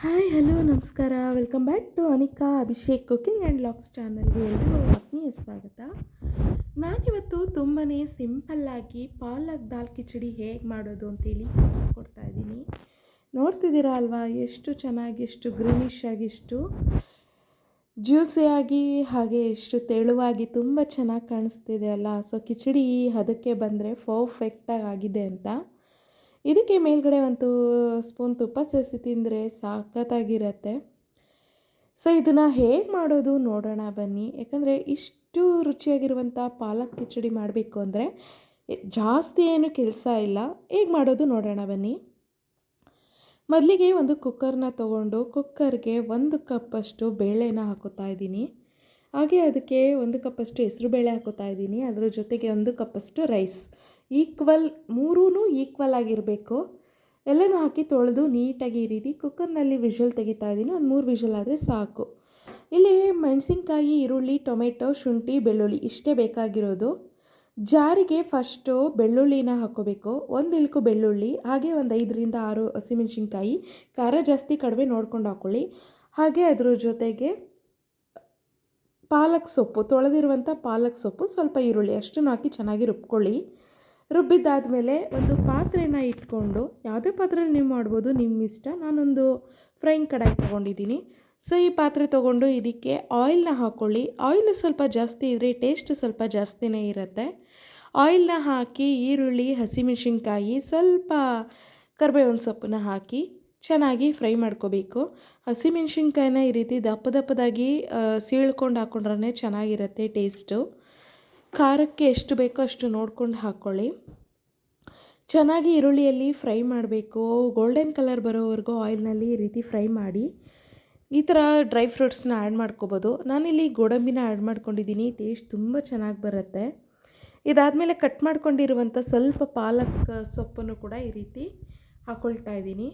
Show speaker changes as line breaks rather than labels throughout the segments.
Hi, hello, ನಮಸ್ಕಾರ. Welcome back to Anika, Abhishek cooking and locks ಚಾನಲ್ಗೆ ಎಲ್ಲರಿಗೂ ಆತ್ಮೀಯ ಸ್ವಾಗತ. ನಾನಿವತ್ತು ತುಂಬಾ ಸಿಂಪಲ್ಲಾಗಿ ಪಾಲಕ್ ದಾಲ್ ಕಿಚಡಿ ಹೇಗೆ ಮಾಡೋದು ಅಂತೇಳಿ ತೋರಿಸ್ಕೊಡ್ತಾ ಇದ್ದೀನಿ. ನೋಡ್ತಿದ್ದೀರಾ ಅಲ್ವಾ, ಎಷ್ಟು ಚೆನ್ನಾಗಿ, ಎಷ್ಟು ಗ್ರೀನಿಶ್ ಆಗಿ, ಎಷ್ಟು ಜ್ಯೂಸಿಯಾಗಿ ಹಾಗೆ ಎಷ್ಟು ತೆಳುವಾಗಿ ತುಂಬ ಚೆನ್ನಾಗಿ ಕಾಣಿಸ್ತಿದೆ ಅಲ್ಲ. ಸೊ ಕಿಚಡಿ ಅದಕ್ಕೆ ಬಂದರೆ ಪರ್ಫೆಕ್ಟಾಗಿ ಆಗಿದೆ ಅಂತ. ಇದಕ್ಕೆ ಮೇಲ್ಗಡೆ ಒಂದು ಸ್ಪೂನ್ ತುಪ್ಪ ಸೇರಿಸಿ ತಿಂದರೆ ಸಾಕತ್ತಾಗಿರತ್ತೆ ಸೊ, ಇದನ್ನು ಹೇಗೆ ಮಾಡೋದು ನೋಡೋಣ ಬನ್ನಿ. ಯಾಕಂದರೆ ಇಷ್ಟು ರುಚಿಯಾಗಿರುವಂಥ ಪಾಲಕ್ ಕಿಚಡಿ ಮಾಡಬೇಕು ಅಂದರೆ ಜಾಸ್ತಿ ಏನು ಕೆಲಸ ಇಲ್ಲ. ಹೇಗೆ ಮಾಡೋದು ನೋಡೋಣ ಬನ್ನಿ. ಮೊದಲಿಗೆ ಒಂದು ಕುಕ್ಕರ್ನ ತೊಗೊಂಡು ಕುಕ್ಕರ್ಗೆ ಒಂದು ಕಪ್ಪಷ್ಟು ಬೇಳೆನ ಹಾಕೋತಾ ಇದ್ದೀನಿ. ಹಾಗೆ ಅದಕ್ಕೆ ಒಂದು ಕಪ್ಪಷ್ಟು ಹೆಸರು ಬೇಳೆ ಹಾಕೋತಾ ಇದ್ದೀನಿ. ಅದರ ಜೊತೆಗೆ ಒಂದು ಕಪ್ಪಷ್ಟು ರೈಸ್ ಈಕ್ವಲ್ ಮೂರೂ ಈಕ್ವಲ್ ಆಗಿರಬೇಕು. ಎಲ್ಲನೂ ಹಾಕಿ ತೊಳೆದು ನೀಟಾಗಿ ಈ ಕುಕ್ಕರ್ನಲ್ಲಿ ವಿಷಲ್ ತೆಗಿತಾ ಇದ್ದೀನಿ. ಒಂದು ಮೂರು ವಿಷಲ್ ಆದರೆ ಸಾಕು. ಇಲ್ಲಿ ಮೆಣಸಿನ್ಕಾಯಿ, ಈರುಳ್ಳಿ, ಟೊಮೆಟೊ, ಶುಂಠಿ, ಬೆಳ್ಳುಳ್ಳಿ ಇಷ್ಟೇ ಬೇಕಾಗಿರೋದು. ಜಾರಿಗೆ ಫಸ್ಟು ಬೆಳ್ಳುಳ್ಳಿನ ಹಾಕೋಬೇಕು ಒಂದು ಇಲ್ಕು ಬೆಳ್ಳುಳ್ಳಿ, ಹಾಗೆ ಒಂದು ಐದರಿಂದ ಆರು ಹಸಿಮೆಣ್ಸಿನ್ಕಾಯಿ. ಖಾರ ಜಾಸ್ತಿ ಕಡಿಮೆ ನೋಡ್ಕೊಂಡು ಹಾಕ್ಕೊಳ್ಳಿ ಹಾಗೆ ಅದ್ರ ಜೊತೆಗೆ ಪಾಲಕ್ ಸೊಪ್ಪು ತೊಳೆದಿರುವಂಥ ಪಾಲಕ್ ಸೊಪ್ಪು, ಸ್ವಲ್ಪ ಈರುಳ್ಳಿ ಅಷ್ಟನ್ನು ಹಾಕಿ ಚೆನ್ನಾಗಿ ರುಬ್ಕೊಳ್ಳಿ. ರುಬ್ಬಿದ್ದಾದಮೇಲೆ ಒಂದು ಪಾತ್ರೆನ ಇಟ್ಕೊಂಡು, ಯಾವುದೇ ಪಾತ್ರೆಯಲ್ಲಿ ನೀವು ಮಾಡ್ಬೋದು ನಿಮ್ಮ ಇಷ್ಟ, ನಾನೊಂದು ಫ್ರೈಂಗ್ ಕಡಾಯಿ ತೊಗೊಂಡಿದ್ದೀನಿ. ಸೊ, ಈ ಪಾತ್ರೆ ತೊಗೊಂಡು ಇದಕ್ಕೆ ಆಯಿಲ್ನ ಹಾಕ್ಕೊಳ್ಳಿ ಆಯಿಲ್ ಸ್ವಲ್ಪ ಜಾಸ್ತಿ ಇದ್ದರೆ ಟೇಸ್ಟ್ ಸ್ವಲ್ಪ ಜಾಸ್ತಿನೇ ಇರುತ್ತೆ. ಆಯಿಲ್ನ ಹಾಕಿ, ಈರುಳ್ಳಿ, ಹಸಿಮೆಣಸಿನ್ಕಾಯಿ, ಸ್ವಲ್ಪ ಕರ್ಬೇವಿನ ಸೊಪ್ಪನ್ನ ಹಾಕಿ ಚೆನ್ನಾಗಿ ಫ್ರೈ ಮಾಡ್ಕೋಬೇಕು. ಹಸಿಮೆಣ್ಸಿನ್ಕಾಯಿನ ಈ ರೀತಿ ದಪ್ಪ ದಪ್ಪದಾಗಿ ಸೀಳ್ಕೊಂಡು ಹಾಕ್ಕೊಂಡ್ರೆ ಚೆನ್ನಾಗಿರುತ್ತೆ ಟೇಸ್ಟು. ಖಾರಕ್ಕೆ ಎಷ್ಟು ಬೇಕೋ ಅಷ್ಟು ನೋಡ್ಕೊಂಡು ಹಾಕ್ಕೊಳ್ಳಿ ಚೆನ್ನಾಗಿ ಈರುಳ್ಳಿಯಲ್ಲಿ ಫ್ರೈ ಮಾಡಬೇಕು. ಗೋಲ್ಡನ್ ಕಲರ್ ಬರೋವರೆಗೂ ಆಯಿಲ್ನಲ್ಲಿ ಈ ರೀತಿ ಫ್ರೈ ಮಾಡಿ. ಈ ಥರ ಡ್ರೈ ಫ್ರೂಟ್ಸ್ನ ಆ್ಯಡ್ ಮಾಡ್ಕೋಬೋದು. ನಾನಿಲ್ಲಿ ಗೋಡಂಬಿನ ಆ್ಯಡ್ ಮಾಡ್ಕೊಂಡಿದ್ದೀನಿ. ಟೇಸ್ಟ್ ತುಂಬ ಚೆನ್ನಾಗಿ ಬರುತ್ತೆ. ಇದಾದಮೇಲೆ ಕಟ್ ಮಾಡ್ಕೊಂಡಿರುವಂಥ ಸ್ವಲ್ಪ ಪಾಲಕ್ ಸೊಪ್ಪನ್ನು ಕೂಡ ಈ ರೀತಿ ಹಾಕ್ಕೊಳ್ತಾ ಇದ್ದೀನಿ.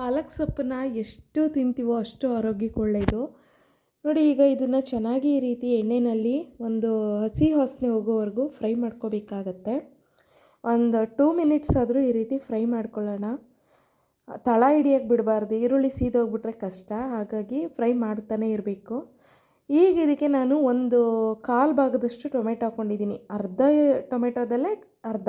ಪಾಲಕ್ ಸೊಪ್ಪನ್ನು ಎಷ್ಟು ತಿಂತೀವೋ ಅಷ್ಟು ಆರೋಗ್ಯಕ್ಕೆ ಒಳ್ಳೆಯದು. ನೋಡಿ, ಈಗ ಇದನ್ನು ಚೆನ್ನಾಗಿ ಈ ರೀತಿ ಎಣ್ಣೆಯಲ್ಲಿ ಒಂದು ಹಸಿ ಹೊಸನೆ ಹೋಗೋವರೆಗೂ ಫ್ರೈ ಮಾಡ್ಕೋಬೇಕಾಗತ್ತೆ. ಒಂದು ಟೂ ಮಿನಿಟ್ಸ್ ಆದರೂ ಈ ರೀತಿ ಫ್ರೈ ಮಾಡ್ಕೊಳ್ಳೋಣ. ತಳ ಹಿಡಿಯೋಕ್ಕೆ ಬಿಡಬಾರ್ದು, ಈರುಳ್ಳಿ ಸೀದೋಗ್ಬಿಟ್ರೆ ಕಷ್ಟ, ಹಾಗಾಗಿ ಫ್ರೈ ಮಾಡ್ತಾನೆ ಇರಬೇಕು. ಈಗ ಇದಕ್ಕೆ ನಾನು ಒಂದು ಕಾಲು ಭಾಗದಷ್ಟು ಟೊಮೆಟೊ ಹಾಕ್ಕೊಂಡಿದ್ದೀನಿ. ಅರ್ಧ ಟೊಮೆಟೊದಲ್ಲೇ ಅರ್ಧ.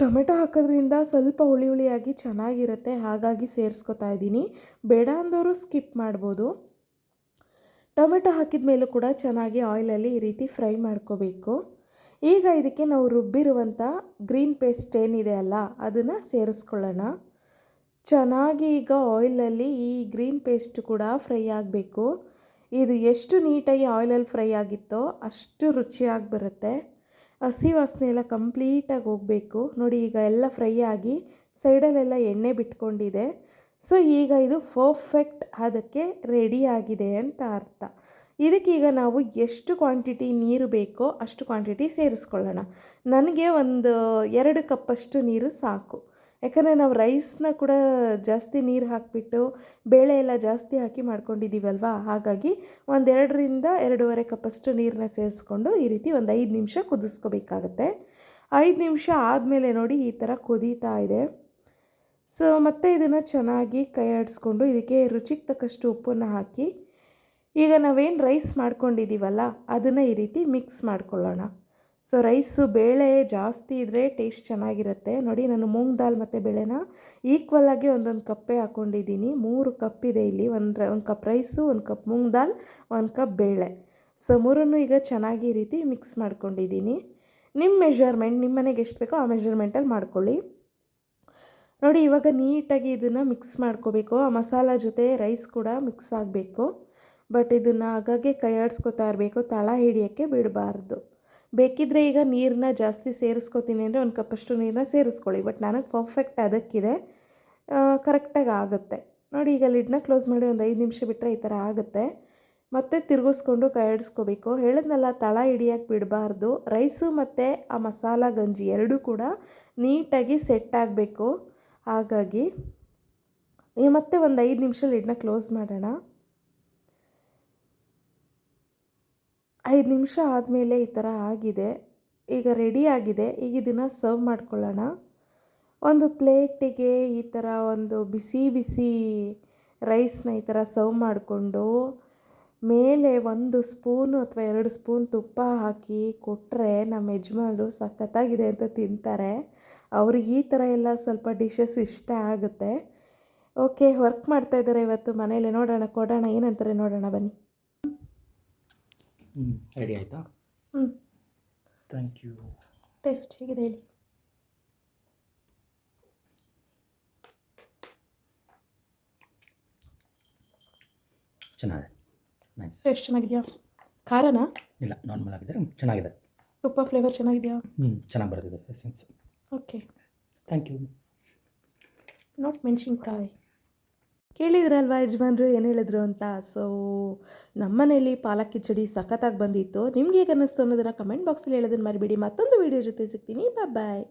ಟೊಮೆಟೊ ಹಾಕೋದ್ರಿಂದ ಸ್ವಲ್ಪ ಹುಳಿ ಹುಳಿಯಾಗಿ ಚೆನ್ನಾಗಿರುತ್ತೆ, ಹಾಗಾಗಿ ಸೇರಿಸ್ಕೊತಾ ಇದ್ದೀನಿ. ಬೇಡ ಅಂದವರು ಸ್ಕಿಪ್ ಮಾಡ್ಬೋದು. ಟೊಮೆಟೊ ಹಾಕಿದ ಮೇಲೂ ಕೂಡ ಚೆನ್ನಾಗಿ ಆಯಿಲಲ್ಲಿ ಈ ರೀತಿ ಫ್ರೈ ಮಾಡ್ಕೋಬೇಕು. ಈಗ ಇದಕ್ಕೆ ನಾವು ರುಬ್ಬಿರುವಂಥ ಗ್ರೀನ್ ಪೇಸ್ಟ್ ಏನಿದೆ ಅಲ್ಲ, ಅದನ್ನು ಸೇರಿಸ್ಕೊಳ್ಳೋಣ. ಚೆನ್ನಾಗಿ ಈಗ ಆಯಿಲಲ್ಲಿ ಈ ಗ್ರೀನ್ ಪೇಸ್ಟ್ ಕೂಡ ಫ್ರೈ ಆಗಬೇಕು. ಇದು ಎಷ್ಟು ನೀಟಾಗಿ ಆಯಿಲಲ್ಲಿ ಫ್ರೈ ಆಗಿತ್ತೋ ಅಷ್ಟು ರುಚಿಯಾಗಿ ಬರುತ್ತೆ. ಹಸಿ ವಾಸನೆ ಎಲ್ಲ ಕಂಪ್ಲೀಟಾಗಿ ಹೋಗಬೇಕು. ನೋಡಿ, ಈಗ ಎಲ್ಲ ಫ್ರೈ ಆಗಿ ಸೈಡಲ್ಲೆಲ್ಲ ಎಣ್ಣೆ ಬಿಟ್ಕೊಂಡಿದೆ. ಸೊ ಈಗ ಇದು ಪರ್ಫೆಕ್ಟ್ ಅದಕ್ಕೆ ರೆಡಿಯಾಗಿದೆ ಅಂತ ಅರ್ಥ. ಇದಕ್ಕೀಗ ನಾವು ಎಷ್ಟು ಕ್ವಾಂಟಿಟಿ ನೀರು ಬೇಕೋ ಅಷ್ಟು ಕ್ವಾಂಟಿಟಿ ಸೇರಿಸ್ಕೊಳ್ಳೋಣ. ನನಗೆ ಒಂದು ಎರಡು ಕಪ್ಪಷ್ಟು ನೀರು ಸಾಕು. ಯಾಕಂದರೆ ನಾವು ರೈಸ್ನ ಕೂಡ ಜಾಸ್ತಿ ನೀರು ಹಾಕಿಬಿಟ್ಟು ಬೇಳೆ ಎಲ್ಲ ಜಾಸ್ತಿ ಹಾಕಿ ಮಾಡ್ಕೊಂಡಿದ್ದೀವಲ್ವಾ? ಹಾಗಾಗಿ ಒಂದೆರಡರಿಂದ ಎರಡೂವರೆ ಕಪ್ಪಷ್ಟು ನೀರನ್ನ ಸೇರಿಸ್ಕೊಂಡು ಈ ರೀತಿ ಒಂದು ಐದು ನಿಮಿಷ ಕುದಿಸ್ಕೋಬೇಕಾಗತ್ತೆ. ಐದು ನಿಮಿಷ ಆದಮೇಲೆ ನೋಡಿ ಈ ಥರ ಕುದೀತಾ ಇದೆ. ಸೊ, ಮತ್ತೆ ಇದನ್ನು ಚೆನ್ನಾಗಿ ಕೈ ಆಡಿಸ್ಕೊಂಡು ಇದಕ್ಕೆ ರುಚಿಗೆ ತಕ್ಕಷ್ಟು ಉಪ್ಪನ್ನು ಹಾಕಿ, ಈಗ ನಾವೇನು ರೈಸ್ ಮಾಡ್ಕೊಂಡಿದ್ದೀವಲ್ಲ ಅದನ್ನು ಈ ರೀತಿ ಮಿಕ್ಸ್ ಮಾಡ್ಕೊಳ್ಳೋಣ. ಸೊ ರೈಸು ಬೇಳೆ ಜಾಸ್ತಿ ಇದ್ದರೆ ಟೇಸ್ಟ್ ಚೆನ್ನಾಗಿರುತ್ತೆ. ನೋಡಿ, ನಾನು ಮೂಂಗ್ ದಾಲ್ ಮತ್ತು ಬೇಳೆನ ಈಕ್ವಲಾಗಿ ಒಂದೊಂದು ಕಪ್ಪೇ ಹಾಕ್ಕೊಂಡಿದ್ದೀನಿ ಮೂರು ಕಪ್ ಇದೆ ಇಲ್ಲಿ, ಒಂದು ಒಂದು ಕಪ್ ರೈಸು ಒಂದು ಕಪ್ ಮೂಂಗ್ ದಾಲ್, ಒಂದು ಕಪ್ ಬೇಳೆ. ಸೊ, ಮೂರನ್ನು ಈಗ ಚೆನ್ನಾಗಿ ರೀತಿ ಮಿಕ್ಸ್ ಮಾಡ್ಕೊಂಡಿದ್ದೀನಿ. ನಿಮ್ಮ ಮೆಷರ್ಮೆಂಟ್ ನಿಮ್ಮ ಮನೆಗೆ ಎಷ್ಟು ಬೇಕೋ ಆ ಮೆಷರ್ಮೆಂಟಲ್ಲಿ ಮಾಡ್ಕೊಳ್ಳಿ. ನೋಡಿ, ಇವಾಗ ನೀಟಾಗಿ ಇದನ್ನು ಮಿಕ್ಸ್ ಮಾಡ್ಕೋಬೇಕು. ಆ ಮಸಾಲ ಜೊತೆ ರೈಸ್ ಕೂಡ ಮಿಕ್ಸ್ ಆಗಬೇಕು. ಬಟ್ ಇದನ್ನು ಆಗಾಗ್ಗೆ ಕೈ ಆಡಿಸ್ಕೊತಾ ಇರಬೇಕು. ತಳ ಹಿಡಿಯೋಕ್ಕೆ ಬಿಡಬಾರ್ದು. ಬೇಕಿದ್ದರೆ ಈಗ ನೀರನ್ನ ಜಾಸ್ತಿ ಸೇರಿಸ್ಕೋತೀನಿ ಅಂದರೆ ಒಂದು ಕಪ್ಪಷ್ಟು ನೀರನ್ನ ಸೇರಿಸ್ಕೊಳ್ಳಿ. ಬಟ್ ನನಗೆ ಪರ್ಫೆಕ್ಟ್ ಅದಕ್ಕಿದೆ. ಕರೆಕ್ಟಾಗಿ ಆಗುತ್ತೆ. ನೋಡಿ, ಈಗ ಲಿಡ್ನ ಕ್ಲೋಸ್ ಮಾಡಿ ಒಂದು ಐದು ನಿಮಿಷ ಬಿಟ್ಟರೆ ಈ ಥರ ಆಗುತ್ತೆ. ಮತ್ತೆ ತಿರುಗಿಸ್ಕೊಂಡು ಕೈ ಆಡಿಸ್ಕೋಬೇಕು ಹೇಳಿದ್ನಲ್ಲ, ತಳ ಹಿಡಿಯೋಕ್ಕೆ ಬಿಡಬಾರ್ದು. ರೈಸು ಮತ್ತು ಆ ಮಸಾಲ ಗಂಜಿ ಎರಡೂ ಕೂಡ ನೀಟಾಗಿ ಸೆಟ್ ಆಗಬೇಕು. ಹಾಗಾಗಿ ಮತ್ತೆ ಒಂದು ಐದು ನಿಮಿಷ ಲಿಡ್ನ ಕ್ಲೋಸ್ ಮಾಡೋಣ. ಐದು ನಿಮಿಷ ಆದಮೇಲೆ ಈ ಥರ ಆಗಿದೆ. ಈಗ ರೆಡಿ ಆಗಿದೆ. ಈಗ ಇದನ್ನು ಸರ್ವ್ ಮಾಡ್ಕೊಳ್ಳೋಣ. ಒಂದು ಪ್ಲೇಟಿಗೆ ಈ ಥರ ಒಂದು ಬಿಸಿ ಬಿಸಿ ರೈಸ್ನ ಈ ಥರ ಸರ್ವ್ ಮಾಡಿಕೊಂಡು ಮೇಲೆ ಒಂದು ಸ್ಪೂನು ಅಥವಾ ಎರಡು ಸ್ಪೂನ್ ತುಪ್ಪ ಹಾಕಿ ಕೊಟ್ಟರೆ ನಮ್ಮ ಯಜಮಾನರು ಸಖತ್ತಾಗಿದೆ ಅಂತ ತಿಂತಾರೆ. ಅವ್ರಿಗೆ ಈ ಥರ ಎಲ್ಲ ಸ್ವಲ್ಪ ಡಿಶಸ್ ಇಷ್ಟ ಆಗುತ್ತೆ. ಓಕೆ ವರ್ಕ್ ಮಾಡ್ತಾ ಇದ್ದಾರೆ ಇವತ್ತು ಮನೇಲಿ ನೋಡೋಣ ಕೊಡೋಣ ಏನಂತಾರೆ ನೋಡೋಣ ಬನ್ನಿ.
ಹ್ಞೂ ರೆಡಿ ಆಯಿತಾ?
ಹ್ಞೂ
ಥ್ಯಾಂಕ್ ಯು
ಟೇಸ್ಟ್ ಹೇಗಿದೆ ಹೇಳಿ.
ಚೆನ್ನಾಗಿದೆ. ನೈಸ್
ಎಷ್ಟು ಚೆನ್ನಾಗಿದೆಯಾ? ಖಾರನಾ?
ಇಲ್ಲ ನಾರ್ಮಲ್ ಆಗಿದೆ. ಚೆನ್ನಾಗಿದೆ.
ತುಪ್ಪ ಫ್ಲೇವರ್ ಚೆನ್ನಾಗಿದೆಯಾ?
ಹ್ಞೂ ಚೆನ್ನಾಗಿ ಬರ್ತಿದೆ essence
okay
thank you
not ಮೆಣಸಿನ್ಕಾಯಿ. ಕೇಳಿದ್ರಲ್ವಾ ಯಜಮಾನ್ರು ಏನು ಹೇಳಿದ್ರು ಅಂತ? ಸೊ ನಮ್ಮನೇಲಿ ಪಾಲಕ್ ಕಿಚಡಿ ಸಖತ್ತಾಗಿ ಬಂದಿತ್ತು. ನಿಮ್ಗೆ ಹೇಗೆ ಅನ್ನಿಸ್ತು ಅನ್ನೋದನ್ನು ಕಮೆಂಟ್ ಬಾಕ್ಸಲ್ಲಿ ಹೇಳೋದನ್ನು ಮರಿಬೇಡಿ. ಮತ್ತೊಂದು ವೀಡಿಯೋ ಜೊತೆ ಸಿಗ್ತೀನಿ. ಬಾಯ್